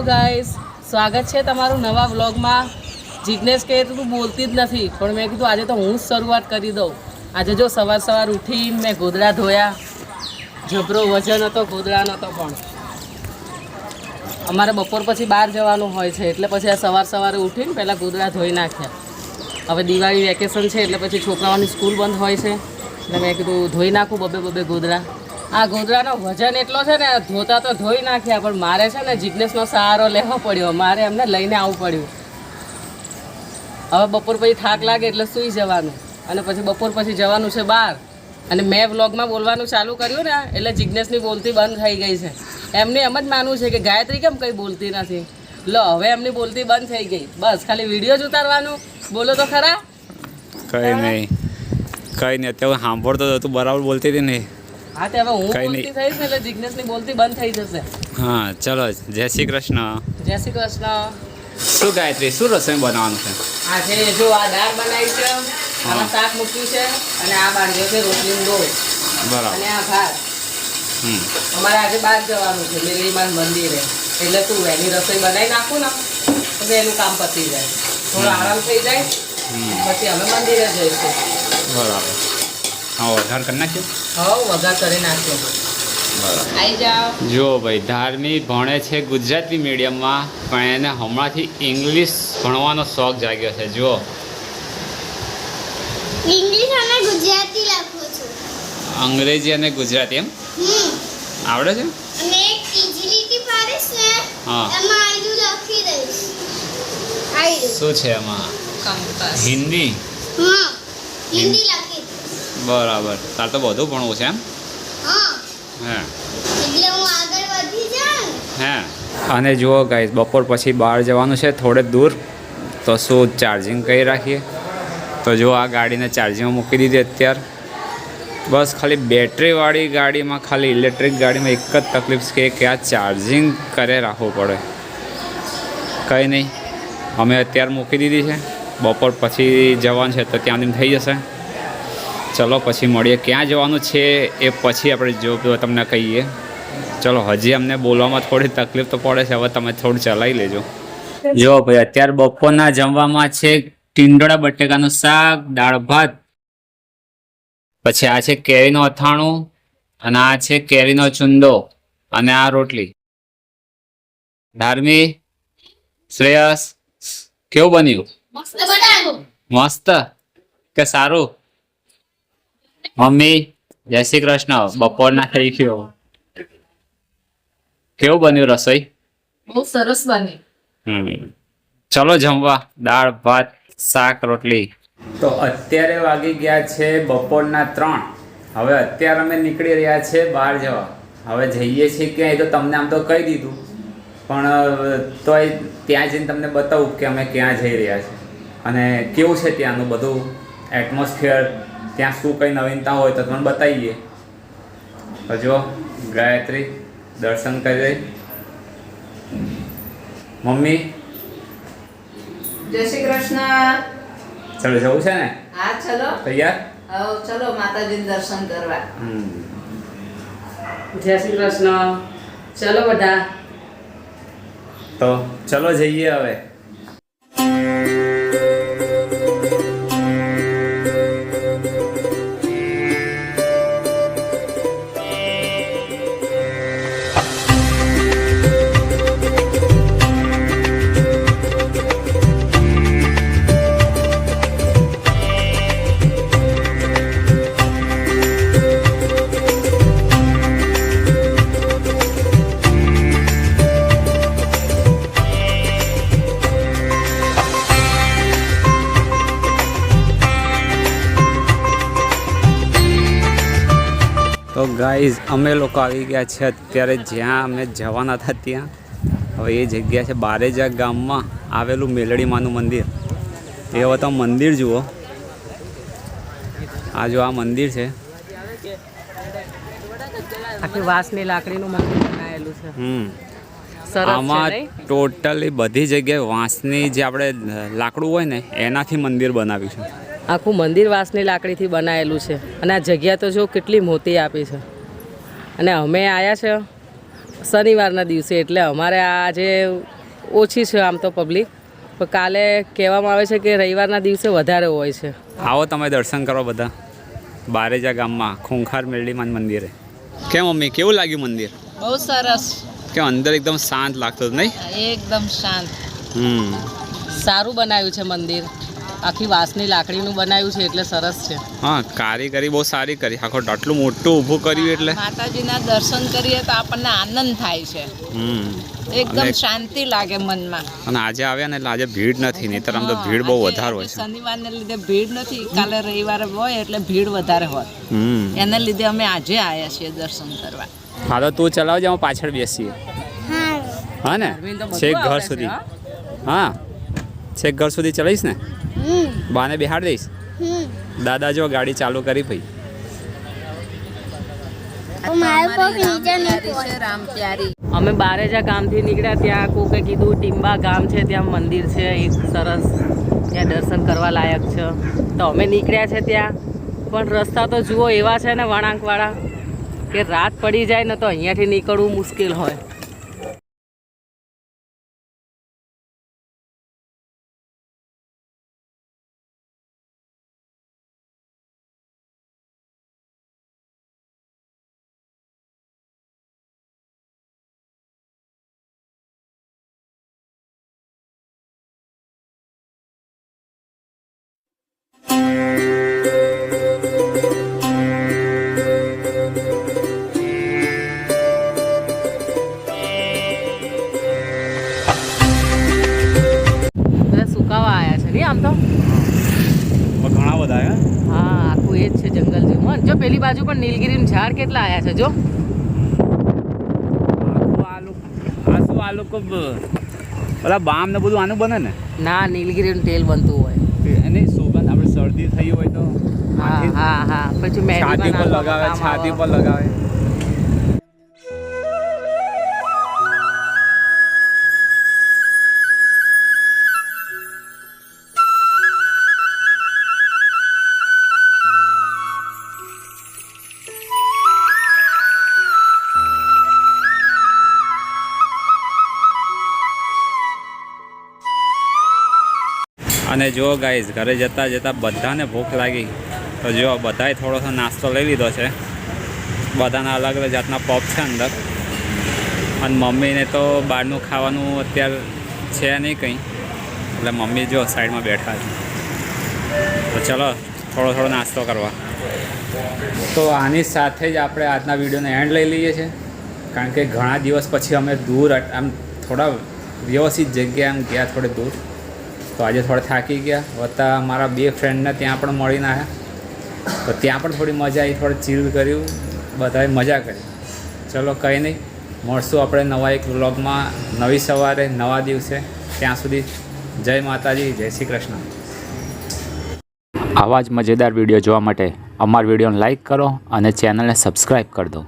Hello guys સ્વાગત છે તમારું નવા વ્લોગમાં જિજ્ઞેશ કહે તો બોલતી જ નથી. પણ મેં કીધું, આજે તો હું જ શરૂઆત કરી દઉં. આજે જો સવાર સવાર ઉઠી મેં ગોદડા ધોયા. જબરો વજન હતો, ગોદડા નહોતો પણ. અમારે બપોર પછી બહાર જવાનું હોય છે, એટલે પછી આ સવાર સવારે ઉઠીને પહેલાં ગોદડા ધોઈ નાખ્યા. હવે દિવાળી વેકેશન છે, એટલે પછી છોકરાઓની સ્કૂલ બંધ હોય છે. એટલે મેં કીધું, ધોઈ નાખું બબે બબે ગોદડા. આ ગોદડાનો વજન એટલો છે ને ધોતા તો ધોઈ નાખ્યા, પણ મારે છે ને જિજ્ઞેશનો સહારો લેવો પડ્યો. મારે એમને લઈને આવવું પડ્યું. હવે બપોર પછી થાક લાગે એટલે સૂઈ જવાનું. અને પછી બપોર પછી જવાનું છે બહાર. અને મેં વ્લોગમાં બોલવાનું ચાલુ કર્યું ને, એટલે જિજ્ઞેશની બોલતી બંધ થઈ ગઈ છે. એમને એમ જ માનવું છે કે ગાયત્રી કેમ કંઈ બોલતી નથી? લો, હવે એમની બોલતી બંધ થઈ ગઈ. બસ, ખાલી વીડિયો જ ઉતારવાનું. બોલો તો ખરા? કંઈ નહીં. કંઈ નહીં, અત્યારે સાંભળતો હતો તું બરાબર બોલતી હતી ને હા તે હવે હું બોલતી. થઈશ ને એટલે જિજ્ઞેશની બોલતી બંધ થઈ જશે. હા ચલો જય શ્રી કૃષ્ણ. જય શ્રી કૃષ્ણ. શું ગાયત્રી શું રસોઈ બનાવવાનું છે? આજે જો આ દાળ બનાવી છે આમાં શાક મૂક્યું છે અને આ બાંધ્યો છે રોટલીનો ડોળ બરાબર. અને આ ભાત. હમ. અમારે આજે બહાર જવાનું છે મેરીમાન મંદિરે. એટલે તું એની રસોઈ બનાવી નાખું ને તો એનું કામ પતી જાય. થોડો આરામ થઈ જાય. પછી અમે મંદિરે જઈશું. બરાબર. હા વધાર કરી નાખ્યો? હા વધાર કરી નાખ્યો. જો ભાઈ ધાર્મિક ભણે છે ગુજરાતી મીડિયમમાં પણ એને હમણાંથી ઇંગ્લિશ ભણવાનો શોખ જાગ્યો છે. જુઓ. ઇંગ્લિશ અને ગુજરાતી લખું છું. અંગ્રેજી અને ગુજરાતી એમ? આવડે છે? અને ત્રીજી લીટી પાડીશ ને હા. એમાં આયુ લખી દઈશ. આયુ શું છે એમાં? કંપાસ. હિન્દી? હા. હિન્દી. લખી બરાબર. તાર તો બધું ભણવું છે એમ? હા. હે. અને જુઓ ગાઈસ બપોર પછી બહાર જવાનું છે થોડે દૂર. તો શું ચાર્જિંગ કરી રાખીએ? તો જો આ ગાડીને ચાર્જિંગમાં મૂકી દીધી અત્યાર. બસ ખાલી બેટરીવાળી ગાડીમાં ખાલી ઇલેક્ટ્રિક ગાડીમાં એક જ તકલીફ છે કે આ ચાર્જિંગ કરે રાખવું પડે. કંઈ નહીં. અમે અત્યારે મૂકી દીધી છે. બપોર પછી જવાનું છે તો ત્યાંથી થઈ જશે. ચલો પછી મળીએ. ક્યાં જવાનું છે એ પછી આપણે જો તમને કહીએ. ચલો હજી અમને બોલવામાં થોડી તકલીફ તો પડે છે. હવે તમે થોડું ચલાવી લેજો. જો ભાઈ અત્યારે બપોરના જમવામાં છે ટીંડોળા બટેકાનું શાક દાળ ભાત. પછી આ છે કેરીનું અથાણું અને આ છે કેરીનો ચુંદો અને આ રોટલી. ધાર્મી શ્રેયસ કેવું બન્યું? મસ્ત મસ્ત? કે સારું? મમ્મી જય શ્રી કૃષ્ણ. બપોરના થઈ ગયો. કેવું બન્યું રસોઈ? બહુ સરસ બની. હમ. ચલો જમવા. દાળ ભાત શાક રોટલી. તો અત્યારે વાગી ગયા છે બપોરના ત્રણ. હવે અત્યારે અમે નીકળી રહ્યા છે બહાર જવા. હવે જઈએ છીએ ક્યાંય તો તમને આમ તો કહી દીધું. પણ તોય ત્યાં જઈને તમને બતાવું કે અમે ક્યાં જઈ રહ્યા છીએ. અને કેવું છે ત્યાંનું બધું? એટમોસ્ફિયર ત્યાં શું કંઈ નવીનતા હોય તો તમને બતાવીએ. તો જો ગાયત્રી દર્શન કરી રહી મમ્મી? જય શ્રી કૃષ્ણ. ચાલો જવું છે ને? હા ચલો. તૈયાર? હવે ચલો માતાજીને દર્શન કરવા. જય શ્રી કૃષ્ણ. ચલો બધા. તો ચલો જઈએ હવે. ગાઈઝ અમે લોકો આવી ગયા છે અત્યારે જ્યાં અમે જવાના હતા ત્યાં. હવે એ જગ્યા છે બારેજા ગામમાં આવેલું મેલડીમાનું મંદિર. એ હવે તો મંદિર જુઓ. આ જો આ મંદિર છે. આખી વાંસની લાકડીનું મંદિર બનાવેલું છે. હમ. આમાં ટોટલી બધી જગ્યાએ વાંસની જે આપણે લાકડું હોય ને એનાથી મંદિર બનાવ્યું છે. આખું મંદિર વાંસની લાકડીથી બનાવેલું છે. અને આ જગ્યા તો જો કેટલી મોટી આપી છે. અને અમે આવ્યા છે શનિવારના દિવસે એટલે અમારે આજે ઓછી છે આમ તો પબ્લિક પણ કાલે કહેવામાં આવે છે કે રવિવારના દિવસે વધારે હોય છે. આવો તમે દર્શન કરો બધા. બારેજા ગામમાં ખૂંખાર મેરડીમાન મંદિરે. કેમ મમ્મી કેવું લાગ્યું મંદિર? બહુ સરસ. કે અંદર એકદમ શાંત લાગતું નહીં? એકદમ શાંત. હમ. સારું બનાવ્યું છે મંદિર. આખી વાંસની લાકડીનું બનાવ્યું છે એટલે સરસ છે. હા કારીગરી બહુ સારી કરી. આખો આટલું મોટું ઊભું કર્યું એટલે. માતાજીના દર્શન કરીએ તો આપણને આનંદ થાય છે. હમ. એકદમ શાંતિ લાગે મનમાં. અને આજે આવ્યા ને એટલે આજે ભીડ નથી નહીતર આમ તો ભીડ બહુ વધારે હોય છે. શનિવારને લીધે ભીડ નથી કાલે રવિવારે હોય એટલે ભીડ વધારે હોય. એના એને લીધે અમે આજે આવ્યા છીએ દર્શન કરવા. હા તો તું ચલાવજે પાછળ બેસીએ. હા. ને? છેક ઘર સુધી. હા? છેક ઘર સુધી ચલાવીશ ને? હમ. બાને બેહાડ દઈશ? દાદા જો ગાડી ચાલુ કરી ભાઈ. અમે બારે બારેજા ગામથી નીકળ્યા ત્યાં કોકે કીધું ટીમ્બા ગામ છે ત્યાં મંદિર છે એક સરસ ત્યાં દર્શન કરવા લાયક છે. તો અમે નીકળ્યા છે ત્યાં પણ રસ્તા તો જુઓ એવા છે ને વળાંકવાળા કે રાત પડી જાય ને તો અહીંયાથી નીકળવું મુશ્કેલ હોય. હે? આખું એ જ છે જંગલ જેવું જો પેલી બાજુ પણ નીલગીરીનું ઝાડ કેટલા આવ્યા છે જો. આ લોકો પેલા બામ ને બધું આનું બને ને? ના નીલગીરીનું તેલ બનતું હોય. એની સુગંધ આપણે શરદી થઈ હોય તો હા હા હા. પછી પર લગાવે છાતી. પર લગાવે. અને જો ગાઈઝ ઘરે જતાં જતાં બધાને ભૂખ લાગી. તો જો, બધાએ થોડો થોડો નાસ્તો લઈ લીધો છે. બધાના અલગ અલગ જાતના પપ છે અંદર. અને મમ્મીને તો બહારનું ખાવાનું અત્યારે છે નહીં કંઈ. એટલે મમ્મી જો સાઈડમાં બેઠા છે. તો ચલો, થોડો થોડો નાસ્તો કરવા. તો આની સાથે જ આપણે આજના વિડીયોને એન્ડ લઈ લઈએ છીએ. કારણ કે ઘણા દિવસ પછી અમે દૂર, આમ થોડા વ્યવસ્થિત જગ્યાએ આમ ગયા, થોડે દૂર. તો આજે થોડા થાકી ગયા. વત્તા મારા બે ફ્રેન્ડને ત્યાં પણ મળીને આવ્યા તો ત્યાં પણ થોડી મજા આવી, થોડી ચીલ કર્યું. બધાએ મજા કરી. ચલો કંઈ નહીં, મળશું આપણે નવા એક વ્લોગમાં નવી સવારે, નવા દિવસે. ત્યાં સુધી જય માતાજી, જય શ્રી કૃષ્ણ. આવા જ મજેદાર વીડિયો જોવા માટે અમારા વિડીયોને લાઈક કરો અને ચેનલને સબસ્ક્રાઈબ કરી દો.